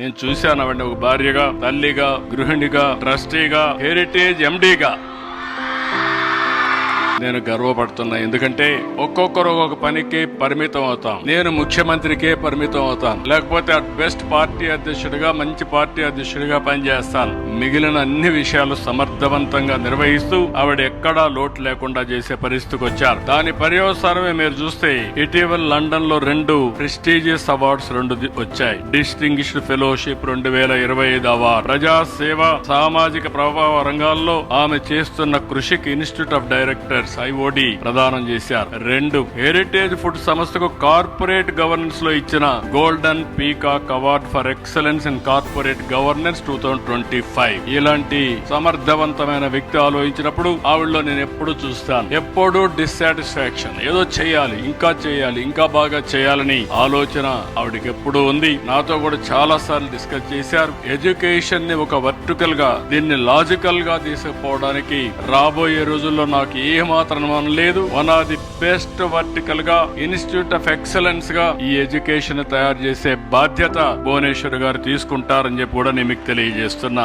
నేను చూశాను అవండి ఒక భార్యగా తల్లిగా గృహిణిగా ట్రస్టీగా హెరిటేజ్ ఎండీగా. నేను గర్వపడుతున్నా ఎందుకంటే ఒక్కొక్కరు ఒక్కొక్క పనికి పరిమితం అవుతాం. నేను ముఖ్యమంత్రికే పరిమితం అవుతాను. లేకపోతే అట్ బెస్ట్ పార్టీ అధ్యక్షుడిగా మంచి పార్టీ అధ్యక్షుడిగా పనిచేస్తాను. మిగిలిన అన్ని విషయాలు సమర్థవంతంగా నిర్వహిస్తూ ఆవిడ ఎక్కడా లోటు లేకుండా చేసే పరిస్థితికి వచ్చారు. దాని పర్యవసానమే మీరు చూస్తే ఇటీవల లండన్లో రెండు ప్రెస్టీజియస్ అవార్డ్స్ రెండు వచ్చాయి. డిస్టింగ్విష్డ్ ఫెలోషిప్ రెండు వేల ఇరవై ఐదు అవార్డు. ప్రజా సేవ సామాజిక ప్రభావ రంగాల్లో ఆమె చేస్తున్న కృషికి ఇన్స్టిట్యూట్ ఆఫ్ డైరెక్టర్స్ ఐఓడి ప్రదానం చేశారు. రెండు హెరిటేజ్ ఫుడ్ సంస్థకు కార్పొరేట్ గవర్నెన్స్లో ఇచ్చిన golden peacock award for excellence in corporate governance two thousand twenty five. ఇలాంటి సమర్థవంతమైన వ్యక్తి ఆలోచించినప్పుడు ఆవిడలో నేను ఎప్పుడు చూస్తాను. ఎప్పుడు డిస్సాటిస్ఫాక్షన్ ఏదో చేయాలి ఇంకా చేయాలి ఇంకా బాగా చేయాలని ఆలోచన ఆవిడకి ఎప్పుడు ఉంది. నాతో కూడా చాలా సార్లు డిస్కస్ చేశారు. ఎడ్యుకేషన్ని ఒక వర్టికల్గా దీన్ని లాజికల్గా తీసుకుపోవడానికి రాబోయే రోజుల్లో నాకు ఏ మాత్రం లేదు వన్ ఆఫ్ ది బెస్ట్ వర్టికల్గా ఇన్స్టిట్యూట్ ఆఫ్ ఎక్సలెన్స్గా ఈ ఎడ్యుకేషన్ తయారు చేసే బాధ్యత భువనేశ్వర్ గారు తీసుకుంటారని చెప్పి కూడా నేను మీకు తెలియజేస్తున్నా.